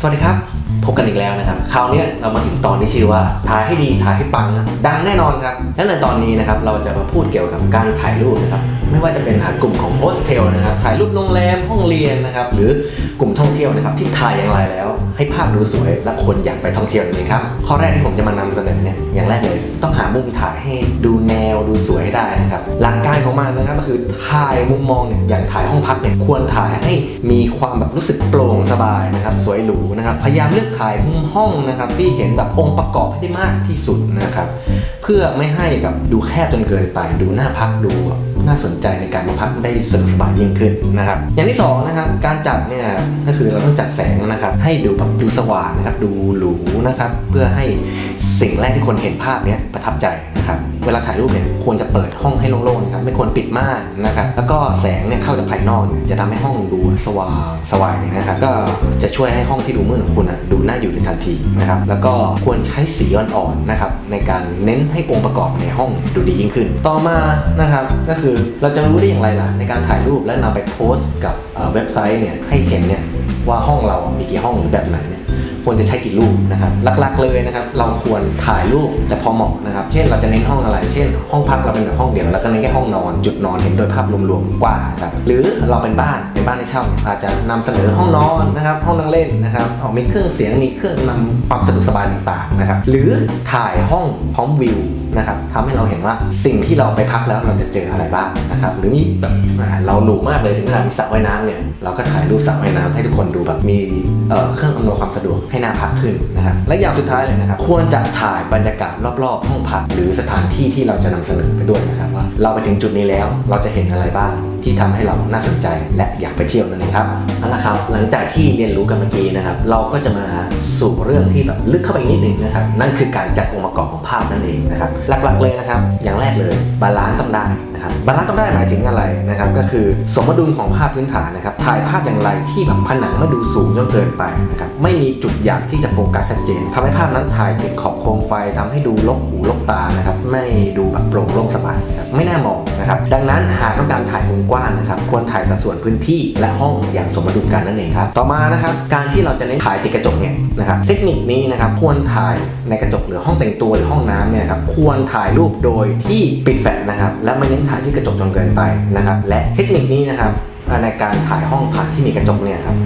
สวัสดีครับ พบกันอีกแล้วนะครับ คราวเนี้ยเรามาถึงตอนที่ชื่อว่า ถ่ายให้ดีถ่ายให้ปังนะดังแน่นอนครับและในตอนนี้นะครับเราจะมาพูดเกี่ยวกับการถ่ายรูปนะครับ ไม่ว่าจะเป็นกลุ่มของโฮสเทลนะครับ ถ่ายรูปโรงแรมห้องเรียนนะครับ หรือกลุ่มท่องเที่ยวนะครับ ที่ถ่ายอย่างไรแล้ว ให้ภาพดูสวยและคนอยากไปท่องเที่ยวนั่นเองครับ ข้อแรกที่ผมจะมานำเสนอเนี่ยอย่างแรกเลยต้องหามุมถ่ายให้ดูแนวดูสวยให้ได้นะครับหลักการของมันนะครับก็คือถ่ายมุมมองเนี่ยอย่างถ่ายห้องพักเนี่ยควรถ่ายให้มีความแบบรู้สึกโปร่งสบายนะครับ สวยหรูนะครับ พยายามเลือกถ่ายมุมห้องนะครับ ที่เห็นแบบองค์ประกอบให้ได้มากที่สุดนะครับ เพื่อไม่ให้กับดูแคบจนเกินไป ดูน่าพักดูน่าสนใจในการมาพักได้สะดวกสบายยิ่งขึ้นนะครับ อย่างที่สองนะครับการจัดเนี่ยก็คือเราต้องจัดแสงนะครับ ให้ดูแบบดูสว่างนะครับ ดูหรูนะครับ เพื่อให้สิ่งแรกที่คนเห็นภาพเนี้ยประทับใจนะครับ เวลาถ่ายรูปเนี่ยควรจะเปิดห้องให้โล่งๆนะครับไม่ควรปิดม่านนะครับแล้วก็แสงเนี่ยเข้าจากภายนอกเนี่ยจะทำให้ห้องดูสว่างสว่างนะครับก็จะช่วยให้ห้องที่ดูมืดของคุณอะดูน่าอยู่ในทันทีนะครับแล้วก็ควรใช้สีอ่อนๆนะครับในการเน้นให้องค์ประกอบในห้องดูดียิ่งขึ้น ต่อมานะครับก็คือเราจะรู้ได้อย่างไรล่ะในการถ่ายรูปและนำไปโพสต์กับเอ่อเว็บไซต์เนี่ยให้เห็นเนี่ยว่าห้องเรามีกี่ห้องหรือแบบไหนเนี่ย ควรจะใช้กี่รูปนะครับหลักๆเลยนะครับ เราควรถ่ายรูปแต่พอเหมาะนะครับ เช่นเราจะเน้นห้องอะไร เช่น ห้องพักเราเป็นแบบห้องเดียวแล้วก็เน้นแค่ห้องนอนจุดนอนเห็นโดยภาพรวมๆกว้านะครับหรือเราเป็นบ้านเป็นบ้านให้เช่าอาจจะนำเสนอห้องนอนนะครับห้องนั่งเล่นนะครับเอามีเครื่องเสียงมีเครื่องนำความสะดวกสบายต่างๆนะครับหรือถ่ายห้องพร้อมวิวนะครับทำให้เราเห็นว่าสิ่งที่เราไปพักแล้วเราจะเจออะไรบ้างนะครับหรือมีแบบเราหรูมากเลยถึงขนาดมีสระว่ายน้ำเนี่ยเราก็ถ่ายรูปสระว่ายน้ำให้ทุกคนดูแบบมี เเครื่องอำนวยความสะดวกให้หน่าพักขึ้นนะครับและอย่างสุดท้ายเลยนะครับควรจะถ่ายบรรยากาศรอบๆห้องพักหรือสถานที่ที่เราจะนำเสนอไปด้วยนะครับว่าเราไปถึงจุดนี้แล้วเราจะเห็นอะไรบ้างที่ทำให้เราน่าสนใจและอยากไปเที่ยวนั่นเองครับเอาละครับหลังจากที่เรียนรู้กันเมื่อกี้นะครับเราก็จะมาสู่เรื่องที่แบบลึกเข้าไปนิดนึงนะครับนั่นคือการจัดองค์ประกอบของภาพนั่นเองนะครับหลักๆเลยนะครับอย่างแรกเลยบาลานซ์ต้องได้นะครับบาลานซ์ต้องได้หมายถึงอะไรนะครับก็คือสมดุลของภาพพื้นฐานนะครับถ่ายภาพอย่างไรที่แบบผนังไม่ดูสูงจนเกินไปนะครับไม่มีจุดอยากที่จะโฟกัสชัดเจนทำให้ภาพนั้นถ่ายติดขอบโคมไฟทำให้ดูลกหูลกตานะครับไม่ดูแบบโปร่งโล่งสบายนะครับไม่น่ามองนะครับดังนั้นหากต้องการถ่ายมุมกว้างนะครับควรถ่ายสัดส่วนพื้นที่และห้องอย่างสมดุลกันนั่นเองครับต่อมานะครับการที่เราจะเน้นถ่ายติดกระจกเนี่ยนะครับเทคนิคนี้นะครับควรถ่ายในกระจกหรือห้องแต่งตัวหรือห้องน้ำเนี่ยครับควรถ่ายรูปโดยที่ปิดแฟลชนะครับและไม่เน้นถ่ายที่กระจกจนเกินไปนะครับและเทคนิคนี้นะครับในการถ่ายห้องพักที่มีกระจกเนี่ยครับ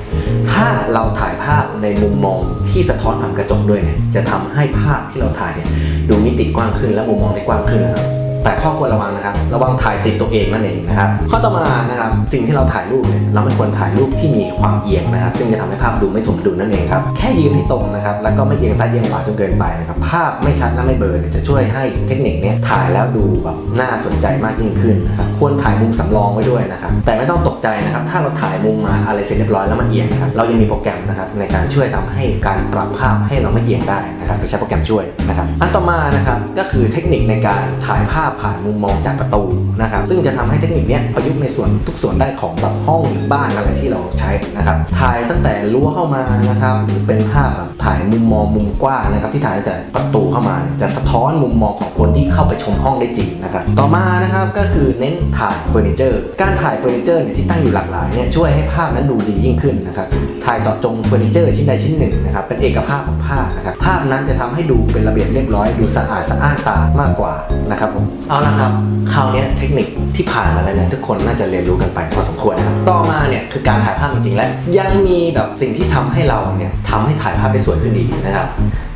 ถ้าเราถ่ายภาพในมุมมองที่สะท้อนผ่านกระจกด้วยเนี่ยจะทำให้ภาพที่เราถ่ายเนี่ยดูมิติกว้างขึ้นและมุมมองได้กว้างขึ้นนะครับ แต่ข้อควรระวังนะครับ ระวังถ่ายติดตัวเองนั่นเองนะครับ ข้อต่อมานะครับ สิ่งที่เราถ่ายรูปเนี่ย เราไม่ควรถ่ายรูปที่มีความเอียงนะครับ ซึ่งจะทำให้ภาพดูไม่สมดุลนั่นเองครับ แค่ยืนให้ตรงนะครับ แล้วก็ไม่เอียงซ้ายเอียงขวาจนเกินไปนะครับ ภาพไม่ชัดและไม่เบลอจะช่วยให้เทคนิคนี้ถ่ายแล้วดูแบบน่าสนใจมากยิ่งขึ้นนะครับ ควรถ่ายมุมสำรองไว้ด้วยนะครับ แต่ไม่ต้องตกใจนะครับ ถ้าเราถ่ายมุมมาอะไรเสร็จเรียบร้อยแล้วมันเอียงนะครับ เรายังมีโปรแกรมนะครับในการช่วยทำให้การปรับภาพให้เราไม่เอียงได้นะครับโดยใช้โปรแกรมช่วยนะครับ อันต่อมานะครับก็คือเทคนิคในการถ่ายภาพผ่านมุมมองจากประตูนะครับซึ่งจะทำให้เทคนิคนี้ประยุกต์ในส่วนทุกส่วนได้ของแบบห้องหรือบ้านอะไรที่เราใช้นะครับถ่ายตั้งแต่รั้วเข้ามานะครับหรือเป็นภาพแบบถ่ายมุมมองมุมกว้างนะครับที่ถ่ายตั้งแต่ประตูเข้ามา จะสะท้อนมุมมองของคนที่เข้าไปชมห้องได้จริงนะครับต่อมานะครับก็คือเน้นถ่ายเฟอร์นิเจอร์ การถ่ายเฟอร์นิเจอร์เนี่ยที่ตั้งอยู่หลากหลายเนี่ยช่วยให้ภาพนั้นดูดียิ่งขึ้นนะครับถ่ายเจาะจงเฟอร์นิเจอร์ชิ้นใดชิ้นหนึ่งนะครับเป็นเอกภาพของภาพนะครับภาพนั้นจะทำให้ดูเป็นระเบียบเรียบร้อย ดูสะอาดสะอ้านตามากกว่านะครับผมเอาละครับ คราวเนี้ยเทคนิคที่ผ่านมาแล้วเนี่ยทุกคนน่าจะเรียนรู้กันไปพอสมควรนะครับ ต่อมาเนี่ยคือการถ่ายภาพจริงๆและยังมีแบบสิ่งที่ทำให้เราเนี่ยทำให้ถ่ายภาพได้สวยขึ้นอีกนะครับ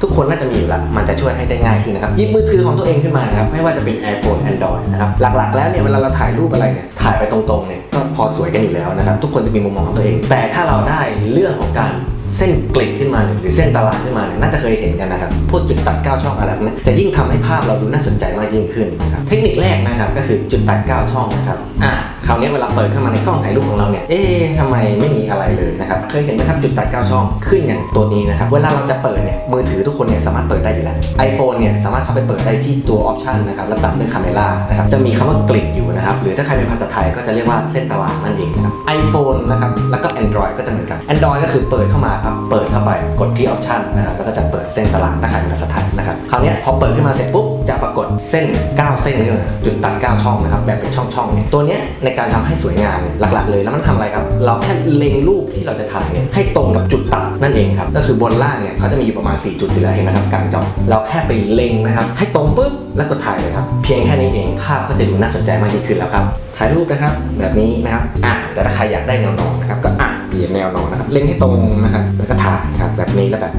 ทุกคนน่าจะมีอยู่แล้วมันจะช่วยให้ได้ง่ายขึ้นนะครับยิบมือถือของตัวเองขึ้นมานะครับไม่ว่าจะเป็น iPhone Android นะครับหลักๆ แล้วเนี่ยเวลาเราถ่ายรูปอะไรเนี่ยถ่ายไปตรงๆเนี่ยก็พอสวยกันอยู่แล้วนะครับทุกคนจะมีมุมมองของตัวเอง แต่ถ้าเราได้เรื่องของการ เส้นกลิ่นขึ้นมาเนี่ยหรือเส้นตารางขึ้นมาเนี่ยน่าจะเคยเห็นกันนะครับพวกจุดตัด9ช่องอะไรนี้จะยิ่งทำให้ภาพเราดูน่าสนใจมากยิ่งขึ้นนะครับเทคนิคแรกนะครับก็คือจุดตัด9ช่องนะครับอ่า คราวนี้เวลาเปิดเข้ามาในกล้องถ่ายรูปของเราเนี่ย เอ๊ะทำไมไม่มีอะไรเลยนะครับ เคยเห็นไหมครับจุดตัด 9 ช่องขึ้นอย่างตัวนี้นะครับ เวลาเราจะเปิดเนี่ย มือถือทุกคนเนี่ยสามารถเปิดได้อยู่แล้ว iPhone เนี่ยสามารถเข้าไปเปิดได้ที่ตัวออปชันนะครับ แล้วตามด้วยคาเมล่านะครับ จะมีคำว่ากลิ่นอยู่นะครับ หรือถ้าใครเป็นภาษาไทยก็จะเรียกว่าเส้นตารางนั่นเองนะครับ iPhone นะครับ แล้วก็ Android ก็จะเหมือนกัน Android ก็คือเปิดเข้ามาครับ เปิดเข้าไป กดที่ออปชันนะครับ แล้วก็จะเปิดเส้นตารางถ้าใครเป็นภาษาไทยนะครับ คราวนี้พอเปิดขึ้นมาเสร็จปุ๊บ จะปรากฏเส้น 9 เส้นนี่นะจุดตัด 9 ช่องนะครับแบบเป็นช่องๆเนี่ยตัวเนี้ยในการทำให้สวยงามเนี่ยหลักๆ เลยแล้วมันทำอะไรครับ เราแค่เล็งรูปที่เราจะถ่ายเนี่ยให้ตรงกับจุดตัดนั่นเองครับก็คือบนล่างเนี่ยเขาจะมีอยู่ประมาณ 4 จุดอยู่แล้วเห็นไหมครับกลางจอเราแค่ไปเล็งนะครับให้ตรงปุ๊บแล้วก็ถ่ายเลยครับเพียงแค่นี้เองภาพก็จะดูน่าสนใจมากยิ่งขึ้นแล้วครับถ่ายรูปนะครับแบบนี้นะครับอะแต่ถ้าใครอยากได้แนวนอนนะครับก็อะเปลี่ยนแนวนอนนะครับเล็งให้ตรงนะครับแล้วก็ถ่ายครับแบบนี้แล้วแบบ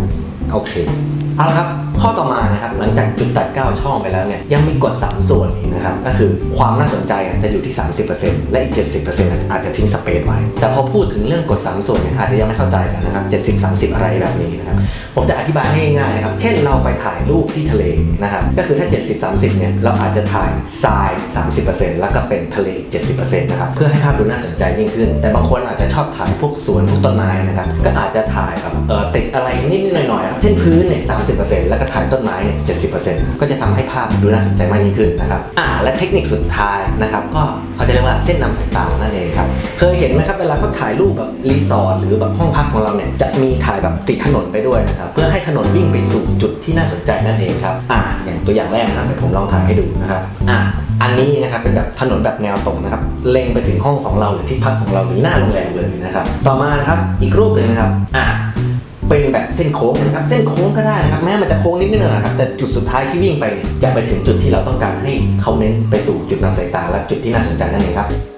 โอเคเอาละครับ นะครับหลังจากจุดตัด 9 ช่องไปแล้วเนี่ยยังมีกฎ 3 ส่วนนะครับก็คือความน่าสนใจจะอยู่ที่ 30%และอีก 70%อาจจะทิ้งสเปซไว้ แต่พอพูดถึงเรื่องกฎ 3 ส่วนเนี่ยอาจจะยังไม่เข้าใจกันนะครับ 70 30 อะไรแบบนี้นะครับผมจะอธิบายให้ง่ายๆนะครับเช่นเราไปถ่ายรูปที่ทะเลนะครับก็คือถ้า 70 30เนี่ยเราอาจจะถ่ายทราย 30%แล้วก็เป็นทะเล 70%นะครับเพื่อให้ภาพดูน่าสนใจยิ่งขึ้น แต่บางคนอาจจะชอบถ่ายพวกสวนพวกต้นไม้นะครับก็อาจจะถ่ายแบบเออติดอะไรนิดๆหน่อยๆครับเช่นพื้นเนี่ย30%แล้วก็ถ่ายต้นไม้เนี่ย70%ก็จะทำให้ภาพดูน่าสนใจมากยิ่งขึ้นนะครับอ่าและเทคนิคสุดท้ายนะครับก็เขาจะเรียกว่าเส้นนำสายตานั่นเองครับเคยเห็นไหมครับเวลาเขาถ่ายรูปแบบรีสอร์ทหรือแบบห้องพักของเราเนี่ยจะมีถ่ายแบบติดถนนไปด้วยนะครับเพื่อให้ถนนวิ่งไปสู่จุดที่น่าสนใจนั่นเองครับอ่าอย่างตัวอย่างแรกนะเดี๋ยวผมลองถ่ายให้ดูนะครับอ่าอันนี้นะครับเป็นแบบถนนแบบแนวตรงนะครับเล็งไปถึงห้องของเราหรือที่พักของเราหรือหน้าโรงแรมเลยนะครับต่อมานะครับอีกรูปหนึ่งนะครับอ่า เป็นแบบเส้นโค้งนะครับเส้นโค้งก็ได้นะครับแม้มันจะโค้งนิดนึงนะครับแต่จุดสุดท้ายที่วิ่งไปเนี่ยจะไปถึงจุดที่เราต้องการให้เขาเน้นไปสู่จุดนำสายตาและจุดที่น่าสนใจนั่นเองครับ